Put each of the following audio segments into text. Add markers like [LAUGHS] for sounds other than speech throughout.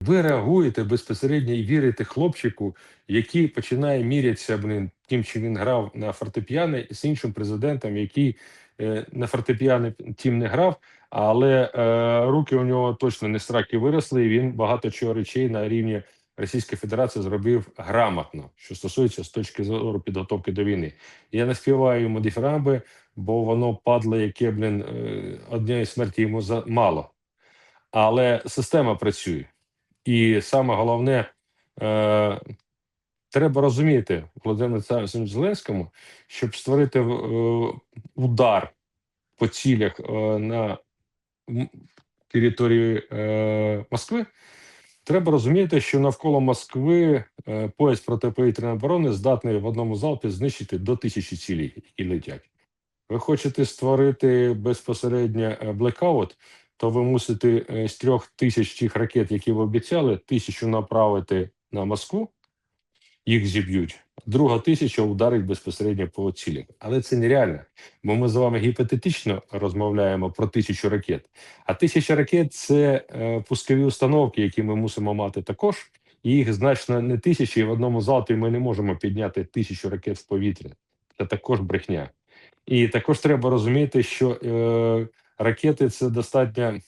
Ви реагуєте безпосередньо і вірите хлопчику, який починає мірятися блин, тим, чи він грав на фортепіано, з іншим президентом, який е, на фортепіано тим не грав, але е, руки у нього точно не страки виросли, і він багато чого речей на рівні Російської Федерації зробив грамотно, що стосується з точки зору підготовки до війни. Я не співаю йому дифірамби, бо воно падле, яке блін, е, однієї смерті йому за мало. Але система працює. І саме головне, е, треба розуміти Володимиру Олександровичу Зеленському, щоб створити е, удар по цілях е, на території е, Москви. Треба розуміти, що навколо Москви е, пояс протиповітряної оборони здатний в одному залпі знищити до тисячі цілей, які летять. Ви хочете створити безпосередньо е, блекаут, то ви мусите е, з трьох тисяч тих ракет, які ви обіцяли, тисячу направити на Москву, їх зіб'ють. Друга тисяча ударить безпосередньо по цілях. Але це нереально, бо ми з вами гіпотетично розмовляємо про тисячу ракет. А тисяча ракет це е, пускові установки, які ми мусимо мати також. І їх значно не тисячі, і в одному залпі ми не можемо підняти тисячу ракет в повітря. Це також брехня. І також треба розуміти, що е, ракети це достатньо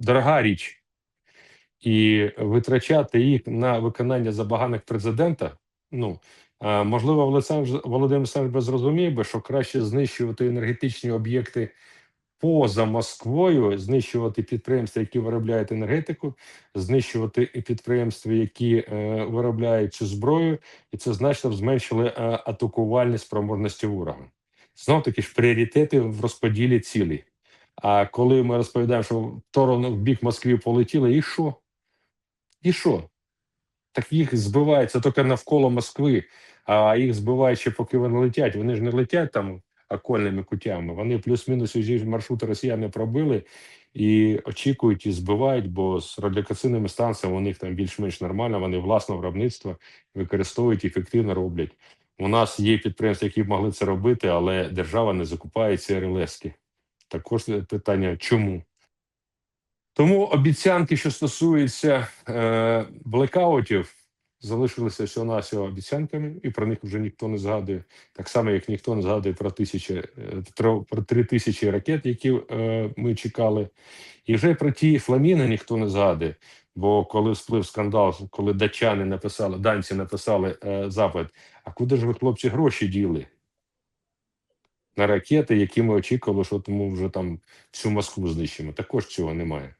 дорога річ, і витрачати їх на виконання забаганок президента. Ну можливо, Володимир Олександрович зрозумів би, що краще знищувати енергетичні об'єкти поза Москвою, знищувати підприємства, які виробляють енергетику, знищувати підприємства, які е, виробляють цю зброю, і це значно зменшили е, атакувальні спроможності ворога. Знов таки ж пріоритети в розподілі цілей. А коли ми розповідаємо, що в сторону в бік Москви полетіли, і що? І що? Так їх збивається тільки навколо Москви, а їх збивають ще поки вони летять. Вони ж не летять там окольними кутями. Вони плюс-мінус усі маршрути росіяни пробили і очікують і збивають, бо з радіокацинними станціями у них там більш-менш нормально, вони власне виробництво використовують ефективно роблять. У нас є підприємства, які могли це робити, але держава не закупає ці РЛСки. Також питання чому? Тому обіцянки, що стосуються е, блекаутів, залишилися всього навсього обіцянками, і про них вже ніхто не згадує. Так само, як ніхто не згадує про тисячі е, про три тисячі ракет, які е, ми чекали. І вже про ті фламіни ніхто не згадує. Бо коли сплив скандал, коли датчани написали, данці написали е, запит: а куди ж ви, хлопці, гроші діли? На ракети, які ми очікували, що тому вже там всю Москву знищимо. Також цього немає.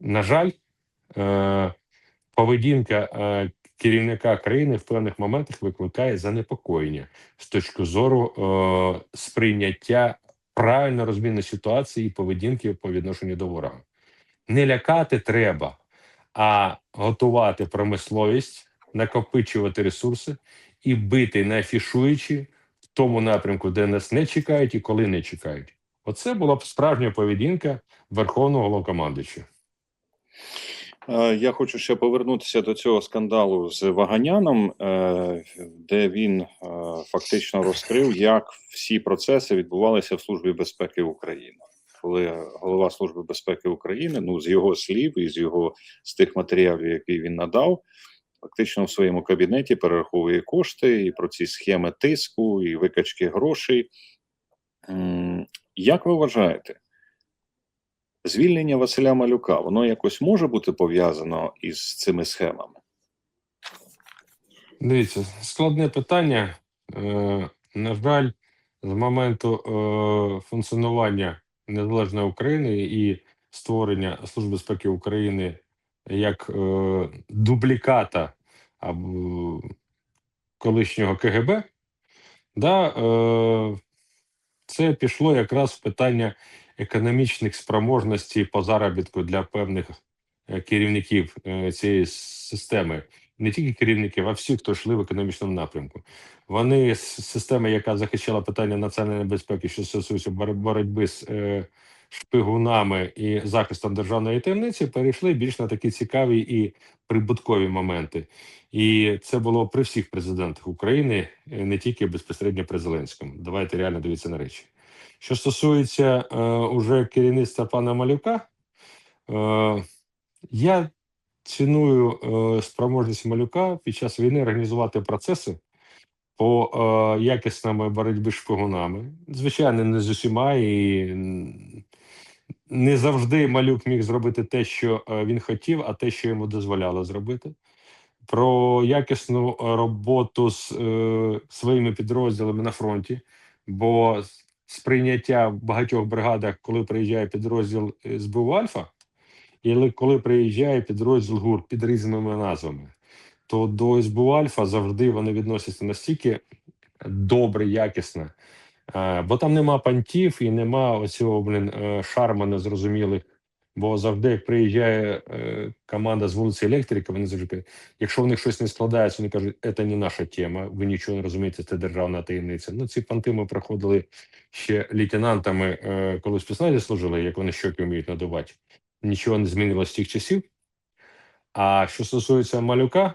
На жаль, е, поведінка е, керівника країни в певних моментах викликає занепокоєння з точки зору е, сприйняття правильно розмінної ситуації і поведінки по відношенню до ворога. Не лякати треба, а готувати промисловість, накопичувати ресурси і бити, не афішуючи в тому напрямку, де нас не чекають і коли не чекають. Оце була б справжня поведінка верховного головнокомандуючого. Е, Я хочу ще повернутися до цього скандалу з Ваганяном, е, де він е, фактично розкрив, як всі процеси відбувалися в Службі безпеки України. Коли голова Служби безпеки України, ну з його слів і з його з тих матеріалів, які він надав, фактично в своєму кабінеті перераховує кошти і про ці схеми тиску і викачки грошей. Як ви вважаєте, звільнення Василя Малюка воно якось може бути пов'язано із цими схемами? Дивіться, складне питання. Е, на жаль, з моменту е, функціонування незалежної України і створення Служби безпеки України як е, дубліката або колишнього КГБ, да, е, це пішло якраз в питання економічних спроможностей по заробітку для певних е, керівників е, цієї системи не тільки керівників, а всіх, хто йшли в економічному напрямку. Вони з системи, яка захищала питання національної безпеки, що стосується боротьби з е, шпигунами і захистом державної таємниці, перейшли більш на такі цікаві і прибуткові моменти. І це було при всіх президентах України, е, не тільки безпосередньо при Зеленському. Давайте реально дивитися на речі. Що стосується е, уже керівництва пана Малюка, е, Я ціную е, спроможність малюка під час війни організувати процеси по е, якісному боротьбі з шпигунами. Звичайно, не з усіма, і не завжди малюк міг зробити те, що е, він хотів, а те, що йому дозволяло зробити. Про якісну е, роботу з е, своїми підрозділами на фронті, бо сприйняття в багатьох бригадах, коли приїжджає підрозділ СБУ Альфа, і коли приїжджає підрозділ ГУР під різними назвами, то до СБУ Альфа завжди вони відносяться настільки добре, якісно, е, бо там нема пантів і нема оцього блін, е, шарма незрозумілих. Бо завжди, як приїжджає е, команда з вулиці Електрика, вони завжди якщо в них щось не складається, вони кажуть, це не наша тема, ви нічого не розумієте, це державна таємниця. Ну, ці панти ми проходили ще лейтенантами, коли в спецназі служили, як вони щоки вміють надувати. Нічого не змінилося з тих часів. А що стосується малюка,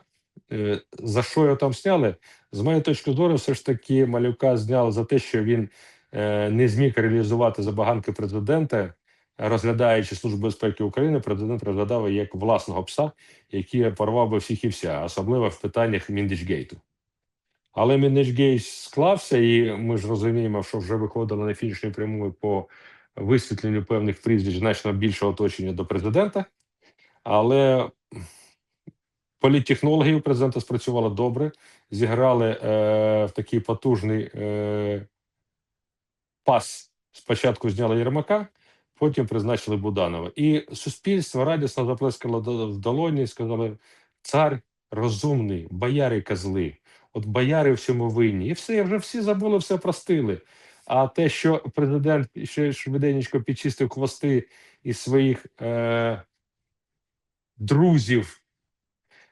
за що його там сняли? З моєї точки зору, все ж таки малюка зняли за те, що він е, не зміг реалізувати забаганки президента. Розглядаючи Службу безпеки України, президент розглядав як власного пса, який порвав би всіх і вся, особливо в питаннях Міндічгейту. Але Міндічгейт склався, і ми ж розуміємо, що вже виходили на фінішну пряму по висвітленню певних прізвищ значно більшого оточення до президента. Але політтехнологи у президента спрацювали добре, зіграли е, в такий потужний е, пас. Спочатку зняли Єрмака, потім призначили Буданова. І суспільство радісно заплескало в долоні і сказали: цар розумний, бояри козли. От бояри всьому винні. І все, вже всі забули, все простили. А те, що президент ще швиденько підчистив хвости із своїх е, друзів,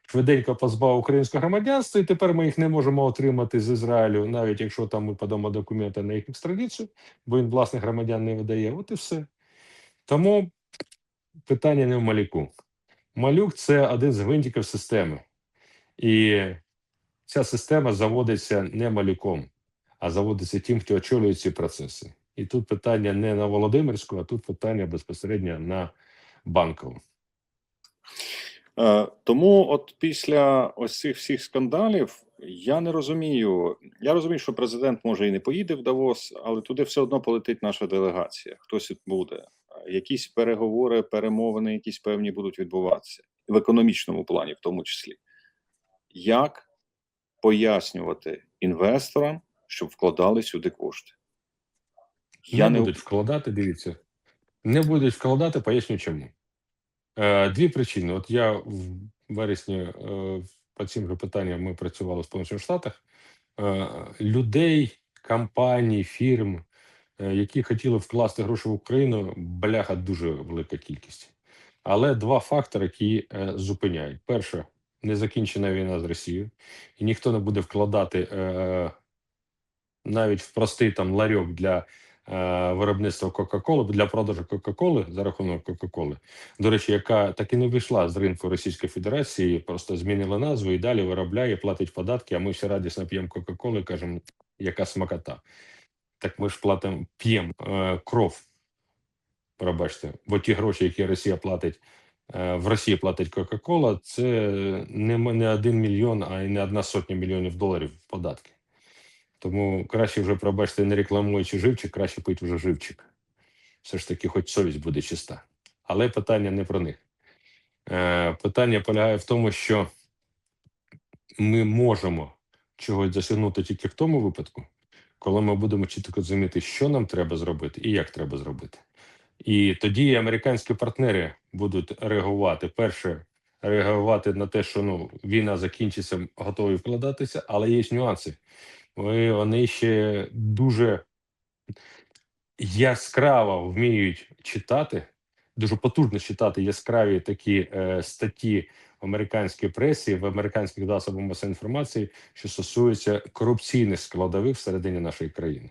швиденько позбав українського громадянства, і тепер ми їх не можемо отримати з Ізраїлю, навіть якщо там ми подамо документи на їх екстрадицію, бо він власних громадян не видає. От і все. Тому питання не в малюку. Малюк це один з гвинтиків системи. І ця система заводиться не малюком, а заводиться тим, хто очолює ці процеси. І тут питання не на Володимирську, а тут питання безпосередньо на банкову. Е, Тому, от після ось цих всіх скандалів, я не розумію. Я розумію, що президент може і не поїде в Давос, але туди все одно полетить наша делегація. Хтось буде. Якісь переговори, перемовини, якісь певні будуть відбуватися в економічному плані, в тому числі. Як пояснювати інвесторам, щоб вкладали сюди кошти? не, будуть вкладати, дивіться. Не будуть вкладати, поясню чому. Е, дві причини. От я в вересні е, по цим же питанням ми працювали в Сполучених Штатах. Е, людей, компаній, фірм, які хотіли вкласти гроші в Україну, бляха дуже велика кількість. Але два фактори, які зупиняють: перше, незакінчена війна з Росією, і ніхто не буде вкладати навіть в простий там ларьок для виробництва Кока-Коли, для продажу Кока-Коли за рахунок Кока-Коли, до речі, яка так і не вийшла з ринку Російської Федерації, просто змінила назву і далі виробляє, платить податки. А ми всі радісно п'ємо Кока-Коли, кажемо, яка смакота. Так ми ж платимо, п'ємо е, кров. Пробачте, бо ті гроші, які Росія платить. е, В Росії платить Кока-Кола, це не, не один мільйон, а й не одна сотня мільйонів доларів податки. Тому краще вже, пробачте, не рекламуючи живчик, краще пить вже живчик. Все ж таки, хоч совість буде чиста. Але питання не про них. Е, питання полягає в тому, що ми можемо чогось досягнути тільки в тому випадку, коли ми будемо чітко розуміти, що нам треба зробити і як треба зробити. І тоді американські партнери будуть реагувати. Перше, реагувати на те, що ну, війна закінчиться, готові вкладатися, але є нюанси. Вони, вони ще дуже яскраво вміють читати, дуже потужно читати яскраві такі е, статті в американській пресі, в американських засобах масової інформації, що стосуються корупційних складових всередині нашої країни.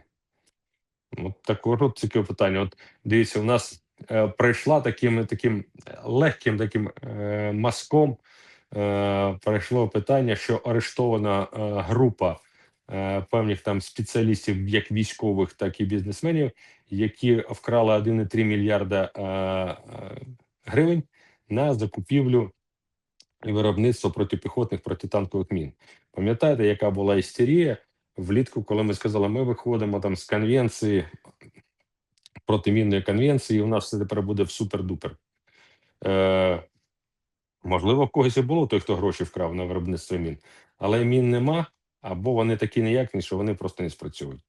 От також от таке питання. От дивіться, у нас е, пройшла таким таким легким таким е, маском. Е, пройшло питання, що арештована е, група е, певних там спеціалістів, як військових, так і бізнесменів, які вкрали 1,3 мільярда е, е, гривень на закупівлю і виробництво протипіхотних протитанкових мін. Пам'ятаєте, яка була істерія влітку, коли ми сказали, ми виходимо там з конвенції протимінної конвенції, і у нас все тепер буде в супер-дупер. Е, можливо, в когось і було той, хто гроші вкрав на виробництво мін, але мін нема, або вони такі неякні, що вони просто не спрацьовують.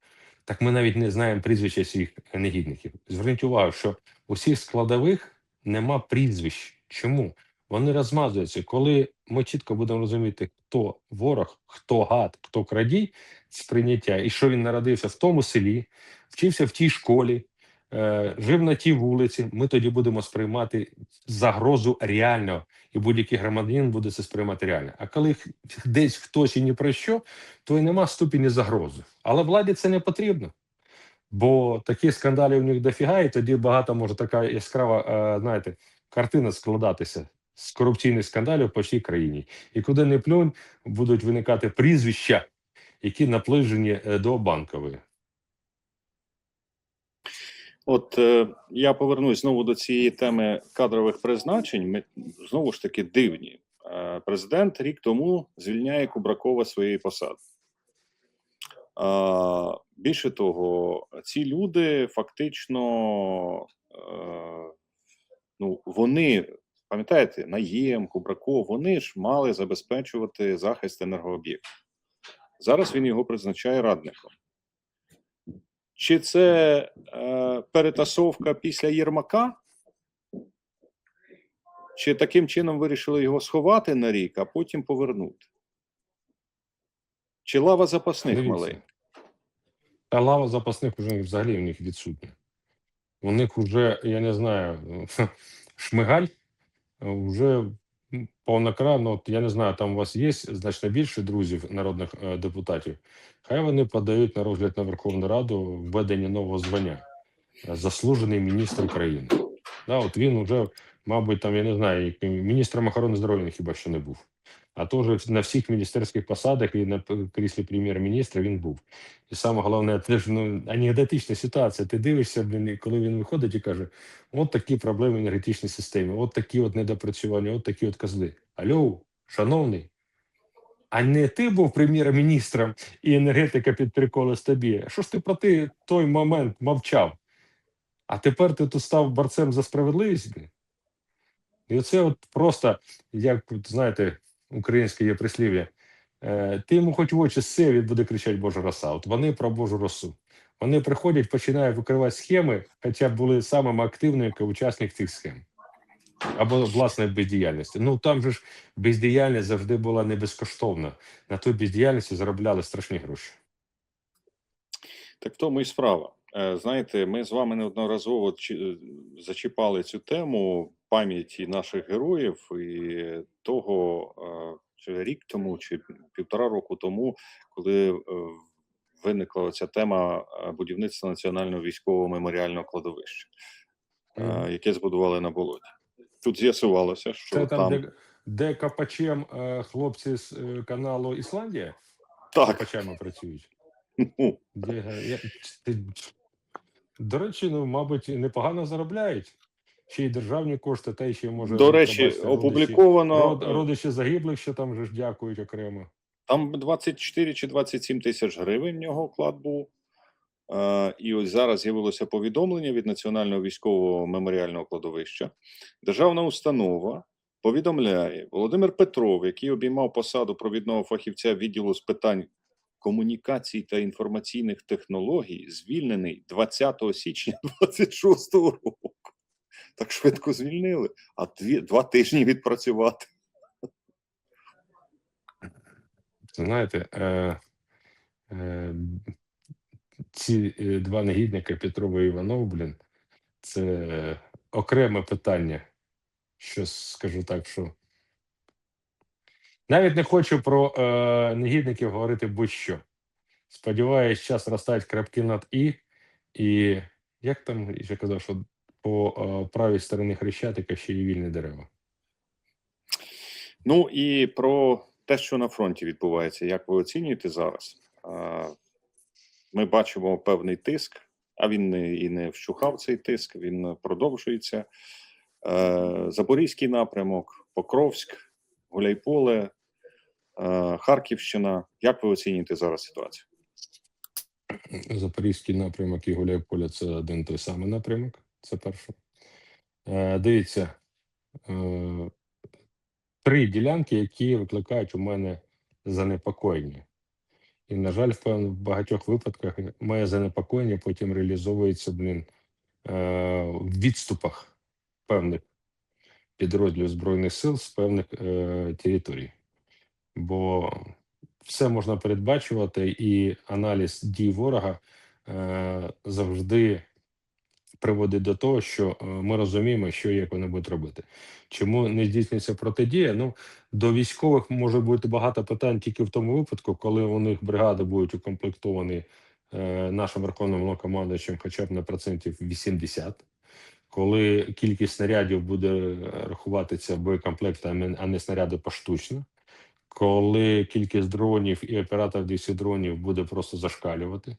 Так ми навіть не знаємо прізвища цих негідників. Зверніть увагу, що у всіх складових нема прізвищ. Чому? Вони розмазуються. Коли ми чітко будемо розуміти, хто ворог, хто гад, хто крадій, сприйняття, і що він народився в тому селі, вчився в тій школі, жив на тій вулиці, ми тоді будемо сприймати загрозу реально, і будь-який громадянин буде це сприймати реально. А коли десь хтось і ні про що, то й нема ступені загрози. Але владі це не потрібно. Бо таких скандалів у них дофіга, і тоді багато може така яскрава, е, знаєте, картина складатися з корупційних скандалів по всій країні. І куди не плюнь, будуть виникати прізвища, які наближені е, до банкової. От е, я повернусь знову до цієї теми кадрових призначень. Ми знову ж таки дивні. Е, президент рік тому звільняє Кубракова своєї посади. А, більше того, ці люди фактично, е, ну, вони, пам'ятаєте, Наєм, Кубраков, вони ж мали забезпечувати захист енергооб'єктів. Зараз він його призначає радником. Чи це е, перетасовка після Єрмака? Чи таким чином вирішили його сховати на рік, а потім повернути? Чи лава запасних Дивіться. малий? Та лава запасних вже взагалі в них відсутня. У них вже, я не знаю, [LAUGHS] шмигаль вже повнокрано, от я не знаю, там у вас є значно більше друзів народних е, депутатів. Хай вони подають на розгляд на Верховну Раду введення нового звання е, заслужений міністр України. Да, от він вже, мабуть, там я не знаю, міністром охорони здоров'я хіба що не був. А вже на всіх міністерських посадах і на кріслі прем'єр-міністра він був. І саме головне, це ж ну анекдотична ситуація. Ти дивишся, коли він виходить і каже: от такі проблеми в енергетичній системі, от такі от недопрацювання, от такі от козли. Алло, шановний. А не ти був прем'єр-міністром і енергетика під приколи тобі. Що ж ти про ти той момент мовчав? А тепер ти тут став борцем за справедливість? І оце от просто, як знаєте, українське є прислів'я. Е, ти йому хоч в очі ссе, він буде кричати Божа роса. От вони про Божу росу. Вони приходять, починають викривати схеми, хоча були самими активними учасник цих схем. Або власне бездіяльності. Ну там же ж бездіяльність завжди була не безкоштовна. На той бездіяльності заробляли страшні гроші. Так в тому і справа. Е, Знаєте, ми з вами неодноразово зачіпали цю тему пам'яті наших героїв. І того, е, чи рік тому, чи півтора року тому, коли е, виникла ця тема е, будівництва національного військового меморіального кладовища, е, яке збудували на болоті. Тут з'ясувалося, що Це там, там, де, де капачем е, хлопці з е, каналу Ісландія? Так, капачами працюють. ну, е, я, ти- до речі, ну, мабуть, непогано заробляють. Ще й державні кошти, та й ще може. до речі, пробачте, опубліковано Род, родичі загиблих, що там же ж дякують окремо. Там 24 чи 27 тисяч гривень в нього вклад був. Е, і ось зараз з'явилося повідомлення від Національного військового меморіального кладовища. Державна установа повідомляє Володимир Петров, який обіймав посаду провідного фахівця відділу з питань комунікацій та інформаційних технологій, звільнений 20 січня [LAUGHS] 26 року. Так швидко звільнили, а дві, два тижні відпрацювати. Знаєте, е, е, ці е, два негідника Петрова і Іванов, блін, це е, окреме питання. Що скажу так, що навіть не хочу про е, негідників говорити будь-що. Сподіваюсь, час розставить крапки над І. І як там ще казав, що по е, правій стороні Хрещатика ще є вільні дерева. Ну і про те, що на фронті відбувається, як ви оцінюєте зараз? Ми бачимо певний тиск, а він і не вщухав цей тиск, він продовжується. Е, Запорізький напрямок, Покровськ, Гуляйполе, Харківщина. Як ви оцінюєте зараз ситуацію? Запорізький напрямок і Гуляйполя це один той самий напрямок. Це перше. Е, дивіться, е, три ділянки, які викликають у мене занепокоєння. І, на жаль, в багатьох випадках моє занепокоєння потім реалізовується блін, е, в відступах певних підрозділів Збройних сил з певних е, територій. Бо все можна передбачувати, і аналіз дій ворога е, завжди приводить до того, що е, ми розуміємо, що як вони будуть робити. Чому не здійснюється протидія? Ну до військових може бути багато питань тільки в тому випадку, коли у них бригади будуть укомплектовані е, нашим верховним головнокомандуючим хоча б на процентів 80, коли кількість снарядів буде рахуватися боєкомплектами, а не снаряди поштучно, коли кількість дронів і операторів десь дронів буде просто зашкалювати,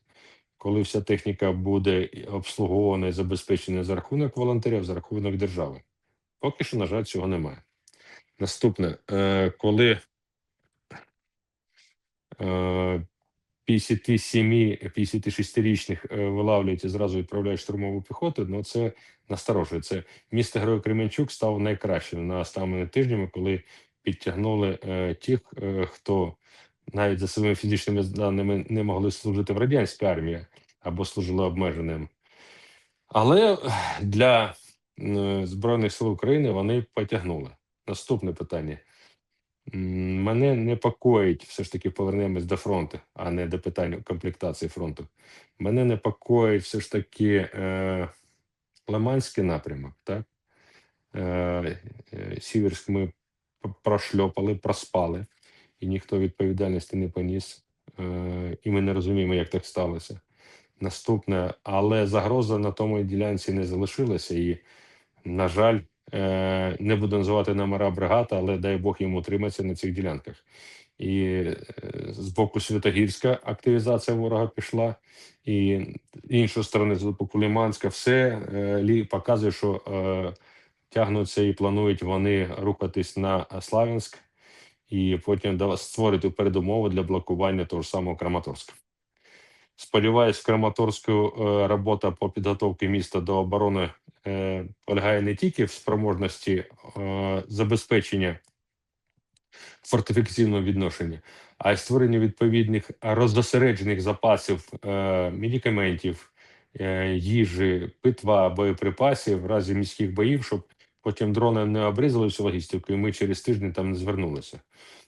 коли вся техніка буде обслуговувана і забезпечена за рахунок волонтерів, за рахунок держави. Поки що, на жаль, цього немає. Наступне, е, коли е, 57 56-річних е, вилавлюють і зразу відправляють штурмову піхоту, ну це насторожує. Це місто Герой Кременчук став найкращим на останніми тижнями, коли підтягнули е, тих, е, хто навіть за своїми фізичними даними не могли служити в радянській армії або служили обмеженим. Але е, для Збройних сил України вони потягнули. Наступне питання. Мене непокоїть, все ж таки повернемось до фронту, а не до питань комплектації фронту. Мене непокоїть все ж таки е, Лиманський напрямок, так? Е, е, Сіверськ ми прошльопали, проспали, і ніхто відповідальності не поніс. Е, і ми не розуміємо, як так сталося. Наступне, але загроза на тому ділянці не залишилася, і, на жаль, е, не буду називати номера бригад, але дай Бог їм утриматися на цих ділянках. І е, з боку Святогірська активізація ворога пішла, і іншої сторони, з боку Лиманська, все показує, що тягнуться і планують вони рухатись на Славянськ і потім створити передумови для блокування того ж самого Краматорська. Сподіваюсь, Краматорську е, робота по підготовці міста до оборони е, полягає не тільки в спроможності е, забезпечення фортифікаційного відношення, а й створення відповідних роздосереджених запасів медикаментів, їжі, питва, боєприпасів в разі міських боїв, щоб потім дрони не обрізали всю логістику, і ми через тиждень там не звернулися.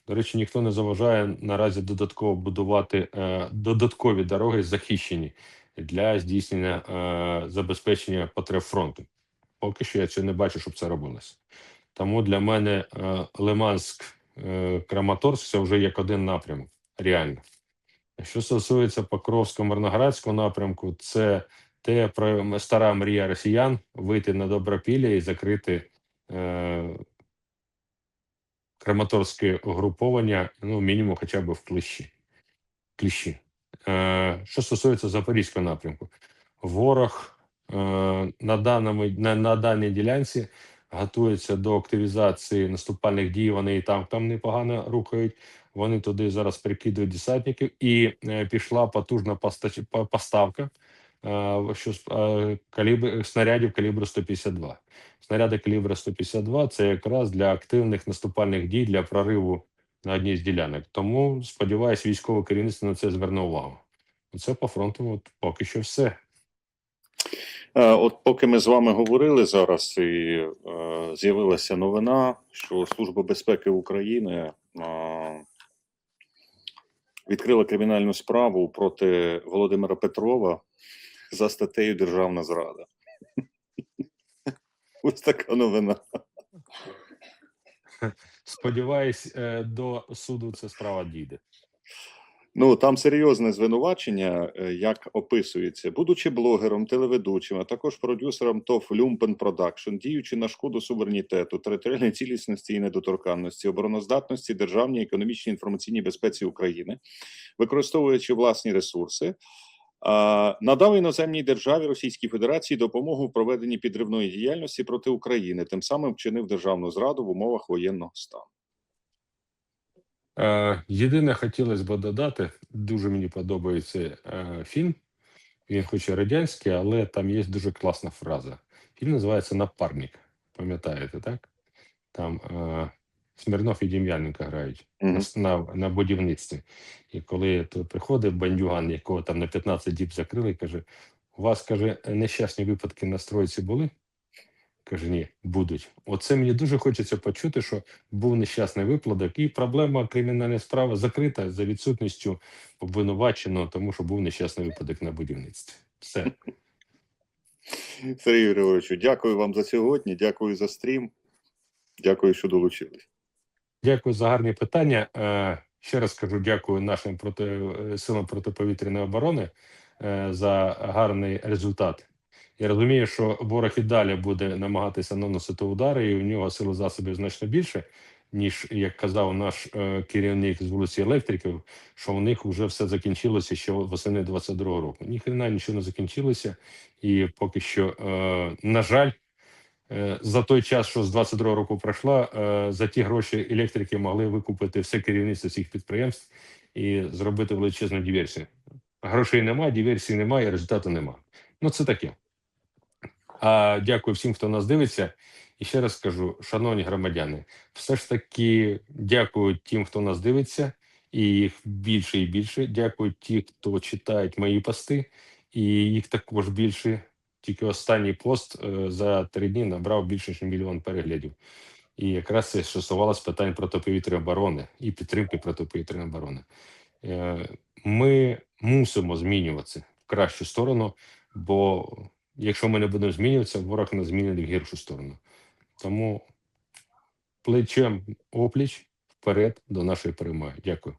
До речі, ніхто не заважає наразі додатково будувати е, додаткові дороги захищені для здійснення е, забезпечення потреб фронту. Поки що я цього не бачу, щоб це робилося. Тому для мене е, Лиманськ, е, Краматорськ це вже як один напрямок, реально. Що стосується Покровського Мирноградського напрямку, це те про стара мрія росіян вийти на Добропілля і закрити е, Краматорське угруповання, ну, мінімум, хоча б в кліщі. кліщі. Е, що стосується Запорізького напрямку, ворог е, на, даному, на, на даній ділянці готується до активізації наступальних дій. Вони і там, там непогано рухають. Вони туди зараз прикидують десантників, і е, пішла потужна постач, поставка що калібр, снарядів калібру 152. Снаряди калібру 152 це якраз для активних наступальних дій для прориву на одній з ділянок. Тому сподіваюсь, військове керівництво на це зверне увагу. Це по фронту от поки що все. Е, От поки ми з вами говорили зараз, і е, з'явилася новина, що Служба безпеки України е, відкрила кримінальну справу проти Володимира Петрова за статтею Державна зрада. [LAUGHS] Ось така новина. Сподіваюсь, е, до суду ця справа дійде. Ну там серйозне звинувачення, е, як описується, будучи блогером, телеведучим, а також продюсером ТОВ Люмпен Продакшн, діючи на шкоду суверенітету, територіальної цілісності і недоторканності, обороноздатності, державній економічній інформаційній безпеці України, використовуючи власні ресурси, надав іноземній державі Російській Федерації допомогу в проведенні підривної діяльності проти України, тим самим вчинив державну зраду в умовах воєнного стану. Е, єдине, хотілося б додати, дуже мені подобається е, фільм. Він хоч і радянський, але там є дуже класна фраза. Фільм називається Напарник. Пам'ятаєте, так? Там е, Смірнов і Дім'яненко грають Мгм. на, на будівництві. І коли то приходить бандюган, якого там на 15 діб закрили, каже: у вас каже, нещасні випадки на стройці були? Каже, ні, будуть. Оце мені дуже хочеться почути, що був нещасний випадок, і проблема кримінальної справи закрита за відсутністю обвинуваченого, тому що був нещасний випадок на будівництві. Все. Сергію Григоровичу, дякую вам за сьогодні. Дякую за стрім. Дякую, що долучились. Дякую за гарні питання. Е, Ще раз кажу дякую нашим проти, е, силам протиповітряної оборони е, за гарний результат. Я розумію, що ворог і далі буде намагатися наносити удари, і у нього сили засобів значно більше, ніж як казав наш керівник з вулиці електриків, що у них вже все закінчилося ще восени 22-го року. Ніхрена нічого не закінчилося, і поки що, на жаль, за той час, що з 22 року пройшла, е, за ті гроші електрики могли викупити все керівництво всіх підприємств і зробити величезну диверсію. Грошей немає, диверсії немає, результату немає. Ну це таке. А дякую всім, хто нас дивиться. І ще раз скажу, шановні громадяни, все ж таки дякую тим, хто нас дивиться, і їх більше і більше. Дякую ті, хто читають мої пости, і їх також більше. Тільки останній пост е, за три дні набрав більше ніж мільйон переглядів. І якраз це стосувалося питань протиповітряної оборони і підтримки протиповітряної оборони. Е, Ми мусимо змінюватися в кращу сторону, бо якщо ми не будемо змінюватися, ворог нас змінить в гіршу сторону. Тому плечем опліч вперед до нашої перемоги. Дякую.